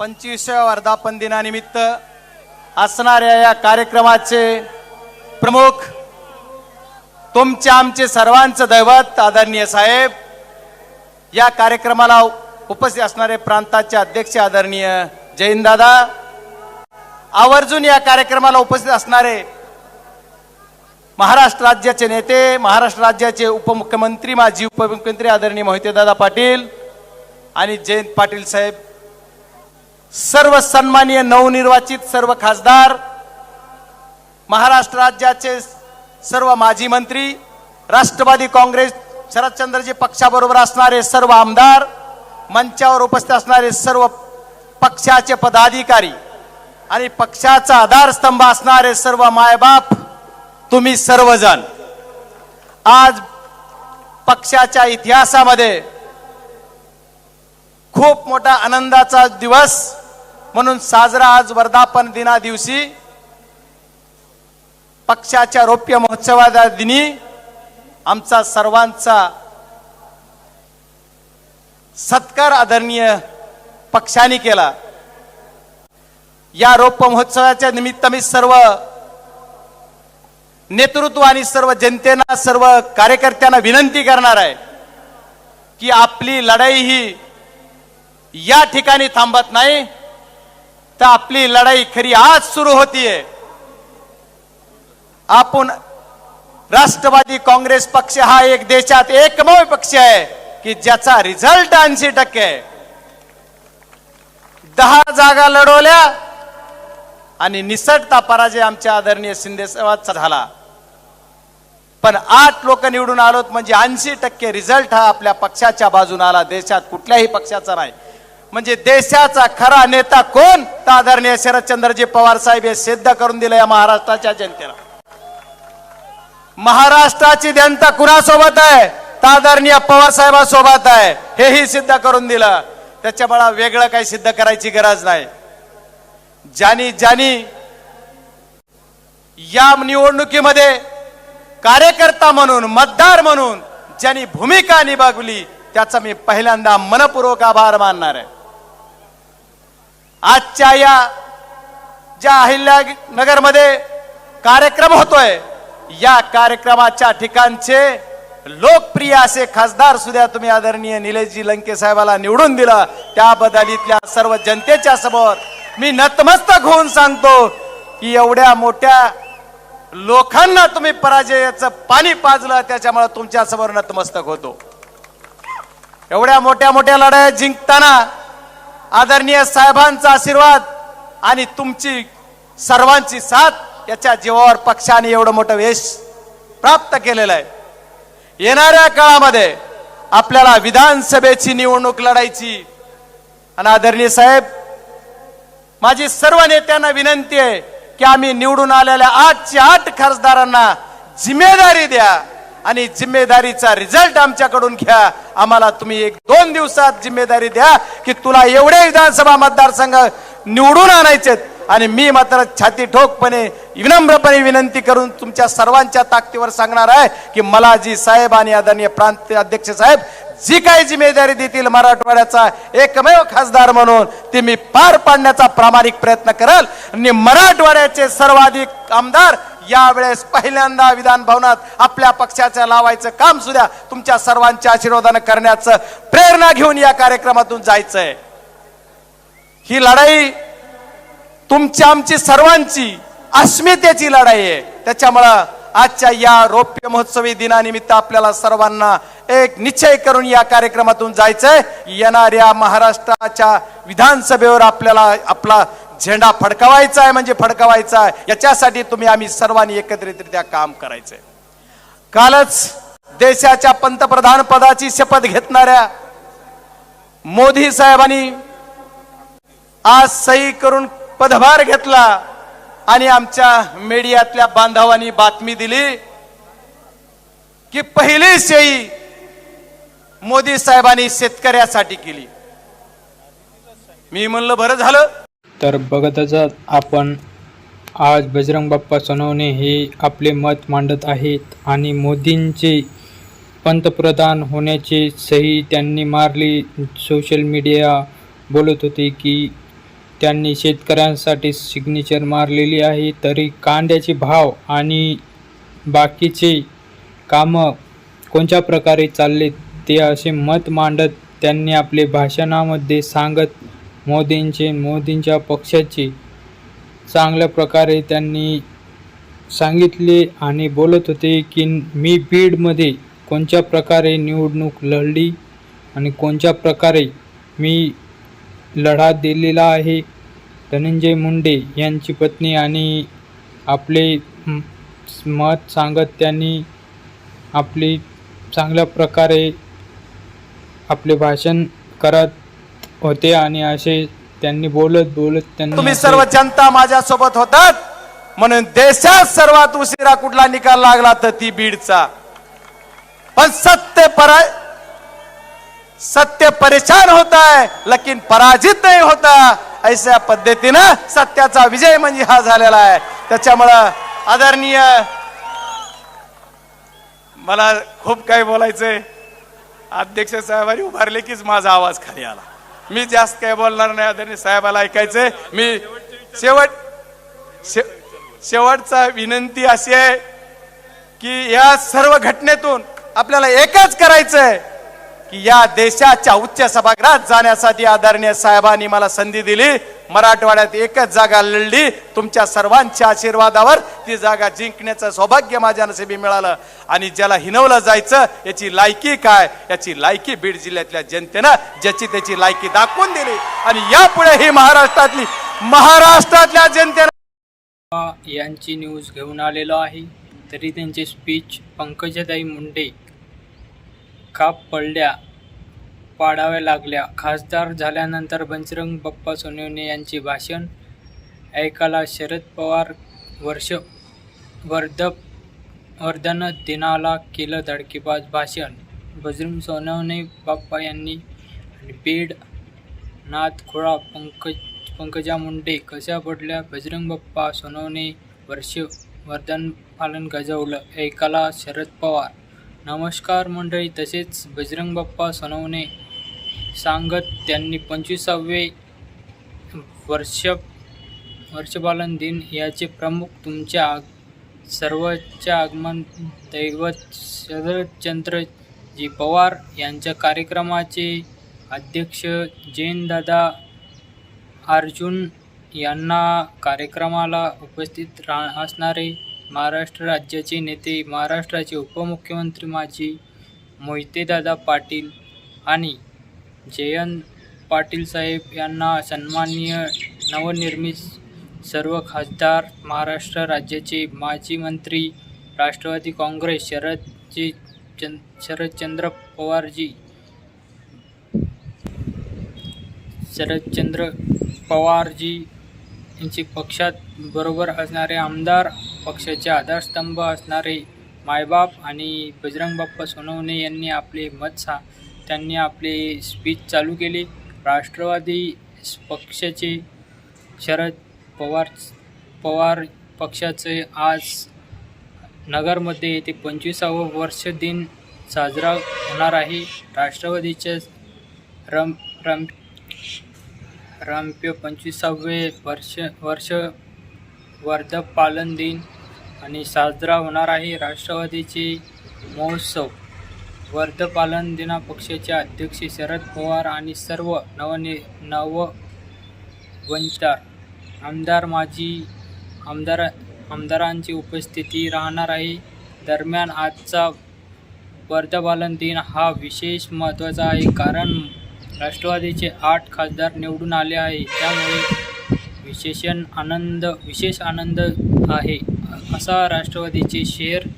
पंचवीसव्या वर्धापन दिनानिमित्त असणाऱ्या या कार्यक्रमाचे प्रमुख तुमचे आमचे सर्वांचं दैवत आदरणीय साहेब या कार्यक्रमाला उपस्थित असणारे प्रांताचे अध्यक्ष आदरणीय जैनदादा आवर्जून या कार्यक्रमाला उपस्थित असणारे महाराष्ट्र राज्याचे नेते महाराष्ट्र राज्याचे उपमुख्यमंत्री माजी उपमुख्यमंत्री आदरणीय मोहितेदादा पाटील आणि जयंत पाटील साहेब सर्व सन्माननीय नवनिर्वाचित सर्व खासदार महाराष्ट्र राज्याचे सर्व माजी मंत्री राष्ट्रवादी काँग्रेस शरदचंद्रजी पक्षाबरोबर असणारे सर्व आमदार मंचावर उपस्थित असणारे सर्व पक्षाचे पदाधिकारी आणि पक्षाचा आधारस्तंभ असणारे सर्व मायबाप तुम्ही सर्वजण. आज पक्षाच्या इतिहासामध्ये खूप मोठा आनंदाचा दिवस म्हणून साजरा आज वर्धापन दिना दिवशी पक्षाच्या रौप्य महोत्सवाच्या दिनी आमचा सर्वांचा सत्कार आदरणीय पक्षाने केला. या रौप्य महोत्सवाच्या निमित्त मी सर्व नेतृत्व आणि सर्व जनतेना सर्व कार्यकर्त्यांना विनंती करणार आहे की आपली लढाई ही या ठिकाणी थांबत नाही. तर आपली लढाई खरी आज सुरू होतीये. आपण राष्ट्रवादी काँग्रेस पक्ष हा एक देशात एकमेव पक्ष आहे की ज्याचा रिझल्ट ऐंशी टक्के आहे. दहा जागा लढवल्या आणि निसटता पराजय आमच्या आदरणीय शिंदे साहेबांचा झाला. पण आठ लोक निवडून आलोत म्हणजे ऐंशी टक्के रिझल्ट हा आपल्या पक्षाच्या बाजून आला. देशात कुठल्याही पक्षाचा नाही. म्हणजे देशाचा खरा नेता कोण? तर आदरणीय शरदचंद्रजी पवार साहेब हे सिद्ध करून दिलं या महाराष्ट्राच्या जनतेला. महाराष्ट्राची जनता कुणासोबत आहे? तर आदरणीय पवार साहेबांसोबत आहे. हेही सिद्ध करून दिलं. त्याच्यामुळे वेगळं काही सिद्ध करायची गरज नाही. ज्यांनी ज्यांनी या निवडणुकीमध्ये कार्यकर्ता म्हणून मतदार म्हणून ज्यांनी भूमिका निभावली त्याचा मी पहिल्यांदा मनपूर्वक आभार मानणार आहे. आजच्या या ज्या अहिल्या नगरमध्ये कार्यक्रम होतोय. या कार्यक्रमाच्या ठिकाणचे लोकप्रिय असे खासदार सुद्धा तुम्ही आदरणीय निलेशजी लंके साहेबाला निवडून दिला. त्याबद्दल इथल्या सर्व जनतेच्या समोर मी नतमस्तक होऊन सांगतो की एवढ्या मोठ्या लोकांना तुम्ही पराजयाचं पाणी पाजलं त्याच्यामुळे तुमच्यासमोर नतमस्तक होतो. एवढ्या मोठ्या मोठ्या लढाया जिंकताना आदरणीय साहेबांचा आशीर्वाद आणि तुमची सर्वांची साथ याच्या जीवावर पक्षाने एवढं मोठं यश प्राप्त केलेलं आहे. येणाऱ्या काळामध्ये आपल्याला विधानसभेची निवडणूक लढायची. आणि आदरणीय साहेब माझी सर्व नेत्यांना विनंती आहे की आम्ही निवडून आलेल्या आठच्या आठ खासदारांना जिम्मेदारी द्या. आणि जिम्मेदारीचा रिझल्ट आमच्याकडून घ्या. आम्हाला तुम्ही एक दोन दिवसात जिम्मेदारी द्या की तुला एवढे विधानसभा मतदारसंघ निवडून आणायचे आणि मी मात्र छाती ठोकपणे विनम्रपणे विनंती करून तुमच्या सर्वांच्या ताकदीवर सांगणार आहे की मला जी साहेब आणि आदरणीय प्रांत अध्यक्ष साहेब जी काही जिम्मेदारी देतील मराठवाड्याचा एकमेव खासदार म्हणून ती मी पार पाडण्याचा प्रामाणिक प्रयत्न करेल. आणि मराठवाड्याचे सर्वाधिक आमदार यावेळेस पहिल्यांदा विधान भवनात आपल्या पक्षाचं लावायचं काम सुद्धा तुमच्या सर्वांच्या आशीर्वादानं करण्याचं प्रेरणा घेऊन या कार्यक्रमातून जायचंय. ही लढाई तुमची आमची सर्वांची अस्मितेची लढाई आहे. त्याच्यामुळं आजच्या या रौप्य महोत्सवी दिनानिमित्त आपल्याला सर्वांना एक निश्चय करून या कार्यक्रमातून जायचंय. येणाऱ्या महाराष्ट्राच्या विधानसभेवर आपल्याला आपला झेंडा फडकवायचा आहे म्हणजे फडकवायचा आहे याच्यासाठी तुम्ही आम्ही सर्वांनी एकत्रितरित्या काम करायचंय. कालच देशाच्या पंतप्रधान पदाची शपथ घेतणाऱ्या मोदी साहेबांनी आज सही करून पदभार घेतला आणि आमच्या मीडियातल्या बांधवांनी बातमी दिली की पहिली सही मोदी साहेबांनी शेतकऱ्यासाठी केली. मी म्हणलं बरं झालं. तर बघतच आपण आज बजरंग बाप्पा सोनवणे हे आपले मत मांडत आहेत आणि मोदींचे पंतप्रधान होण्याचे सही त्यांनी मारली. सोशल मीडिया बोलत होते की त्यांनी शेतकऱ्यांसाठी सिग्नेचर मारलेली आहे. तरी कांद्याचे भाव आणि बाकीचे कामं कोणत्या प्रकारे चालले ते असे मत मांडत त्यांनी आपले भाषणामध्ये सांगत मोदींचे मोदींच्या पक्षाचे चांगल्या प्रकारे त्यांनी सांगितले आणि बोलत होते की मी बीडमध्ये कोणत्या प्रकारे निवडणूक लढली आणि कोणत्या प्रकारे मी लढा दिलेला आहे? धनंजय मुंडे यांची पत्नी आणि आपले मत सांगत त्यांनी आपली चांगल्या प्रकारे आपले भाषण करत होते आणि असे त्यांनी बोलत बोलत त्यांनी तुम्ही सर्व जनता माझ्या सोबत होतात. म्हणून देशात सर्वात उशिरा कुठला निकाल लागला तर ती बीडचा. पण सत्य परा सत्य परेशान होता है लेकिन पराजित नहीं होता. ऐसा पद्धतीनं सत्याचा विजय म्हणजे हा झालेला आहे. त्याच्यामुळं आदरणीय मला खूप काही बोलायचंय. अध्यक्ष साहेबांनी उभारले कीच माझा आवाज खाली आला. मी जास्त काही बोलणार नाही आदरणीय साहेबाला ऐकायचंय. मी शेवट शे- शेवटचा विनंती अशी आहे की या सर्व घटनेतून आपल्याला एकच करायचंय की या देशाच्या उच्च सभागृहात जाण्यासाठी आदरणीय साहेबांनी मला संधी दिली. मराठवाड्यात एकच जागा लढली. तुमच्या सर्वांच्या आशीर्वादावर ती जागा जिंकण्याचं सौभाग्य माझ्या नसेबी मिळालं. आणि ज्याला हिनवलं जायचं याची लायकी काय? याची लायकी बीड जिल्ह्यातल्या जनतेनं ज्याची त्याची लायकी दाखवून दिली. आणि यापुढे ही महाराष्ट्रातली महाराष्ट्रातल्या जनतेनं यांची न्यूज घेऊन आलेलो आहे. तरी त्यांचे स्पीच पंकजाताई मुंडे का पडल्या? पाडाव्या लागल्या. खासदार झाल्यानंतर बंजरंग बाप्पा सोनवणे यांचे भाषण ऐकायला शरद पवार वर्ष वर्ध वर्धन दिनाला केलं धडकेबाज भाषण. बजरंग सोनवणे बाप्पा यांनी बीड नाथ खोळा पंकज पंकजा मुंडे कशा पडल्या? बजरंग बाप्पा सोनवणे वर्ष वर्धन पालन गजवलं. ऐकाला शरद पवार. नमस्कार मंडळी तसेच बजरंग बाप्पा सोनवणे सांगत त्यांनी पंचवीसावे वर्ष वर्षपालन दिन याचे प्रमुख तुमच्या आग- सर्वचे आगमन दैवत शरदचंद्रजी पवार यांच्या कार्यक्रमाचे अध्यक्ष जैनदादा अर्जुन यांना कार्यक्रमाला उपस्थित रा असणारे महाराष्ट्र राज्याचे नेते महाराष्ट्राचे उपमुख्यमंत्री माजी मोहितेदादा पाटील आणि जयंत पाटील साहेब यांना सन्माननीय नवनिर्मित सर्व खासदार महाराष्ट्र राज्याचे माजी मंत्री राष्ट्रवादी काँग्रेस शरदजी चंद शरदचंद्र पवारजी शरदचंद्र पवारजी यांचे पक्षात बरोबर असणारे आमदार पक्षाचे आधारस्तंभ असणारे मायबाप आणि बजरंग बाप्पा सोनवणे यांनी आपले मत सा त्यांनी आपले स्पीच चालू केले. राष्ट्रवादी पक्षाचे शरद पवार पवार पक्षाचे आज नगरमध्ये येथे पंचवीसावं वर्ष दिन साजरा होणार आहे. राष्ट्रवादीच्या रम रम रामप्य पंचवीसावे वर्ष वर्ष वर्धपालन दिन आणि साजरा होणार आहे. राष्ट्रवादीचे महोत्सव वर्धपालन दिना पक्षाचे अध्यक्ष शरद पवार आणि सर्व नवने नव आमदार माजी आमदार आमदारांची उपस्थिती राहणार आहे. दरम्यान आजचा वर्धपालन दिन हा विशेष महत्त्वाचा आहे कारण राष्ट्रवादीचे आठ खासदार निवडून आले आहे. त्यामुळे विशेषण आनंद विशेष आनंद आहे. असा राष्ट्रवादीचे शेअर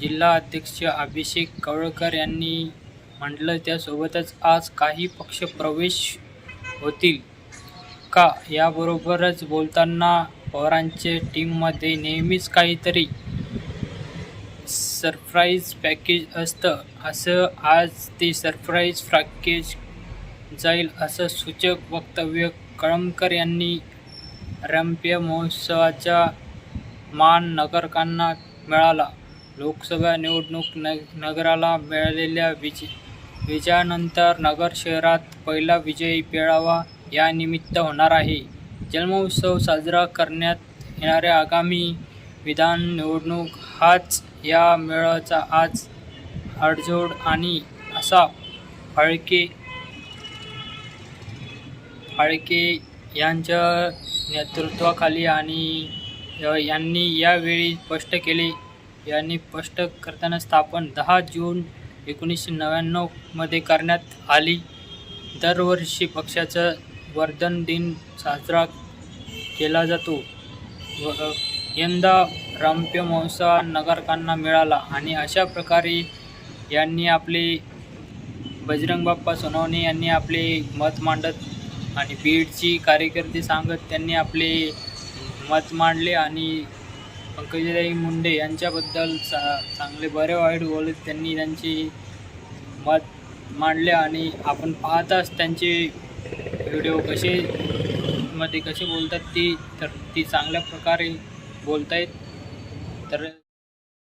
जिल्हा अध्यक्ष अभिषेक कवळकर यांनी म्हटलं त्यासोबतच आज काही पक्ष प्रवेश होतील का याबरोबरच बोलताना पवारांचे टीममध्ये नेहमीच काहीतरी सरप्राईज पॅकेज असतं. असं आज ते सरप्राईज पॅकेज जाईल असं सूचक वक्तव्य कळमकर यांनी रम्य महोत्सवाचा मान नगरकांना मिळाला. लोकसभा निवडणूक न नगराला मिळालेल्या विज विजयानंतर नगर शहरात पहिला विजयी मेळावा यानिमित्त होणार आहे. जन्मोत्सव साजरा करण्यात येणाऱ्या आगामी विधान निवडणूक हाच या मेळाचा आज अडजोड आणि असा फाळके फाळके यांच्या नेतृत्वाखाली आणि यांनी यावेळी स्पष्ट केले. यांनी स्पष्ट करताना स्थापन दहा जून एकोणीसशे नव्याण्णवमध्ये करण्यात आली. दरवर्षी पक्षाचा वर्धन दिन साजरा केला जातो. व यंदा रामप्य महोत्सव नगरकांना मिळाला आणि अशा प्रकारे यांनी आपले बजरंग बाप्पा सोनवणे यांनी आपले मत मांडत आणि बीडची कार्यकर्ते सांगत त्यांनी आपले मत मांडले आणि पंकजाई मुंडे यांच्याबद्दल चा चांगले बरे वाईट बोलत त्यांनी त्यांची मत मांडले आणि आपण पाहताच त्यांचे व्हिडिओ कसे मध्ये कसे बोलतात ती तर ती चांगल्या प्रकारे बोलतायत. तर